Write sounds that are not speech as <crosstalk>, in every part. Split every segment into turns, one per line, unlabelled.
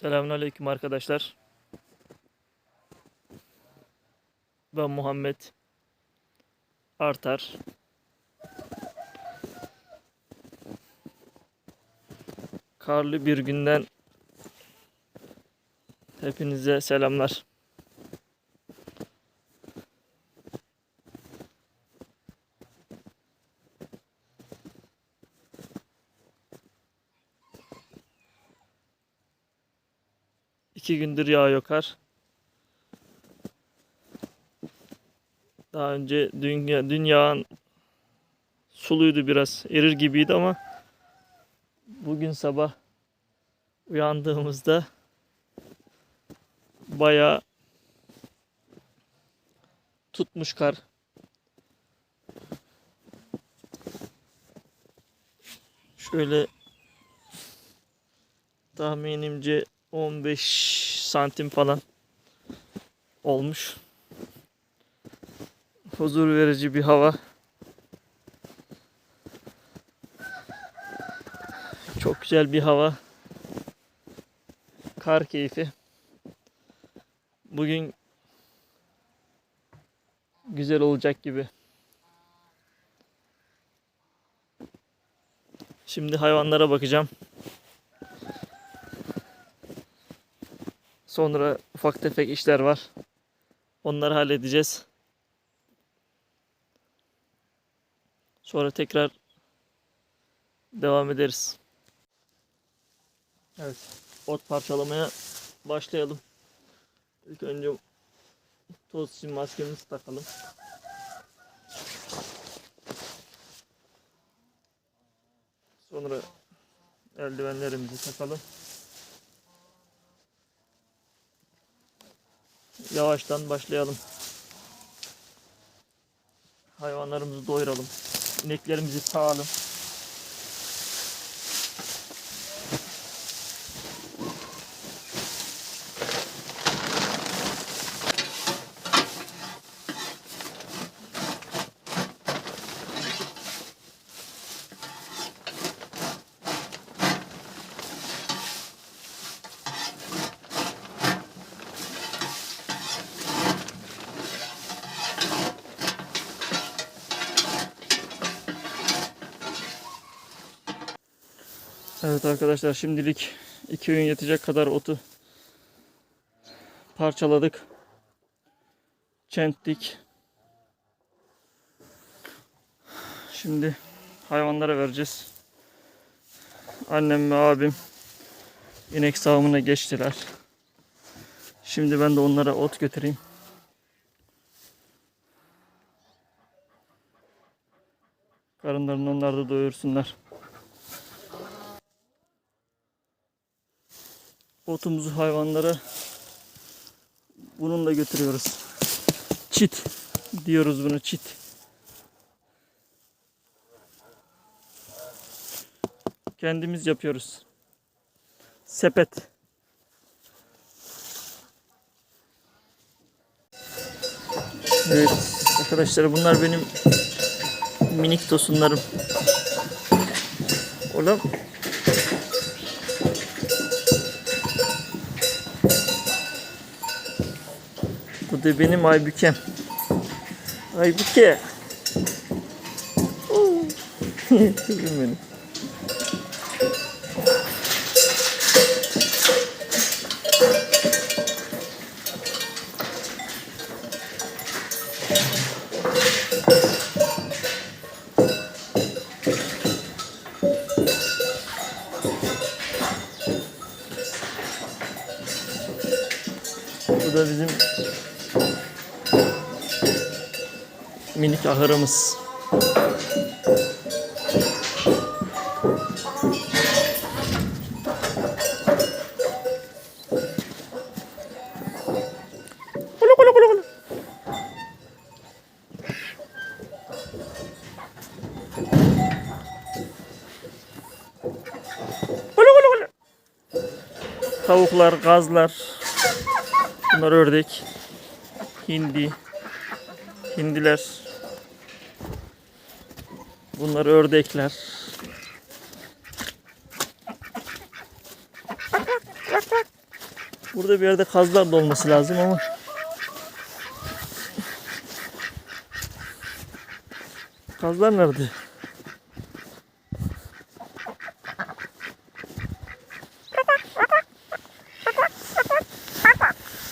Selamünaleyküm arkadaşlar. Ben Muhammed Artar. Karlı bir günden hepinize selamlar. İki gündür yağıyor kar. Daha önce dünya, dün yağan suluydu biraz. Erir gibiydi ama bugün sabah uyandığımızda bayağı tutmuş kar. Şöyle tahminimce 15 santim falan olmuş. Huzur verici bir hava. Çok güzel bir hava. Kar keyfi. Bugün güzel olacak gibi. Şimdi hayvanlara bakacağım. Sonra ufak tefek işler var. Onları halledeceğiz. Sonra tekrar devam ederiz. Evet. Ot parçalamaya başlayalım. İlk önce toz için maskemizi takalım. Sonra eldivenlerimizi takalım. Yavaştan başlayalım. Hayvanlarımızı doyuralım. İneklerimizi sağalım. Evet arkadaşlar şimdilik iki öğün yetecek kadar otu parçaladık. Çenttik. Şimdi hayvanlara vereceğiz. Annem ve abim inek sağımına geçtiler. Şimdi ben de onlara ot götüreyim. Karınlarını onlar da doyursunlar. Otumuzu hayvanlara bununla götürüyoruz. Çit diyoruz bunu çit. Kendimiz yapıyoruz. Sepet. Evet arkadaşlar bunlar benim minik tosunlarım. Oğlum Bu da benim Aybükem. Aybüke. Oo. <laughs> Kızım benim. Bu da bizim minik ahırımız. Tavuklar, gazlar. Bunlar ördek. Hindi. Hindiler. Bunlar ördekler. Burada bir yerde kazlar da olması lazım ama. Kazlar nerede?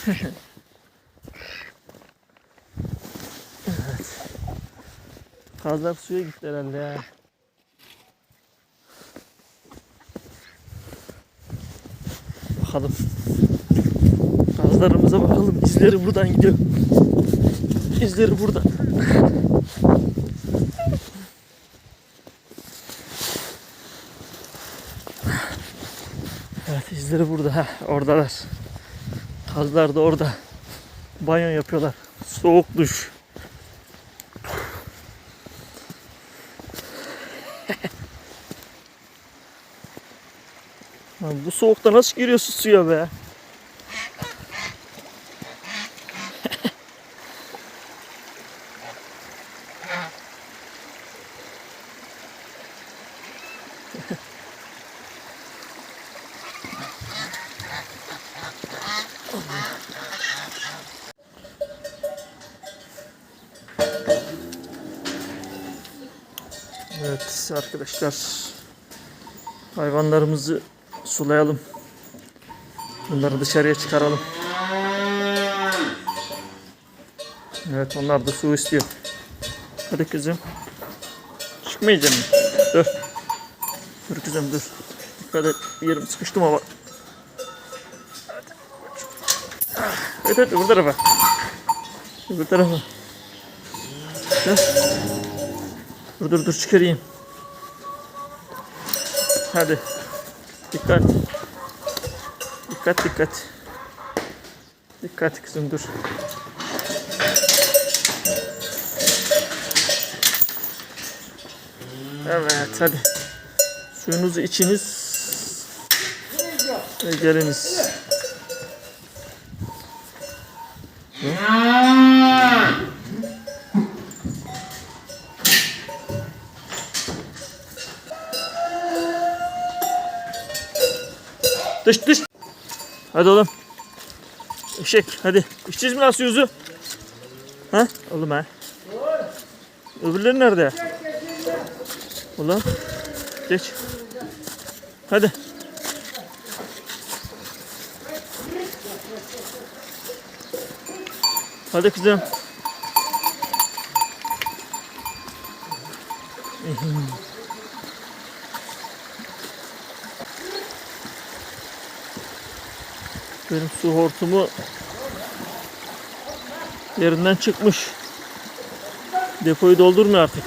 evet. <laughs> Kazlar suya gitti herhalde ya. Bakalım. Kazlarımıza bakalım. İzleri buradan gidiyor. İzleri burada. Evet izleri burada. Heh, oradalar. Kazlar da orada. Banyo yapıyorlar. Soğuk duş. Bu soğukta nasıl giriyorsun suya be? Evet arkadaşlar hayvanlarımızı sulayalım. Bunları dışarıya çıkaralım. Evet onlar da su istiyor. Hadi kızım. Çıkmayacağım. Dur. Dur kızım dur. Dikkat et. Yerim sıkıştım ama. Evet evet öbür tarafa. Öbür tarafa. Dur. Dur dur dur çıkarayım. Hadi. Dikkat. Dikkat dikkat. Dikkat kızım dur. Evet hadi. Suyunuzu içiniz. Ve geliniz. Dış dış. Hadi oğlum. Eşek hadi. İçeceğiz mi lan suyunuzu? Ha? Oğlum ha. Öbürleri nerede? Ulan. Geç. Hadi. Hadi kızım. Benim su hortumu yerinden çıkmış. Depoyu doldurmuyor artık.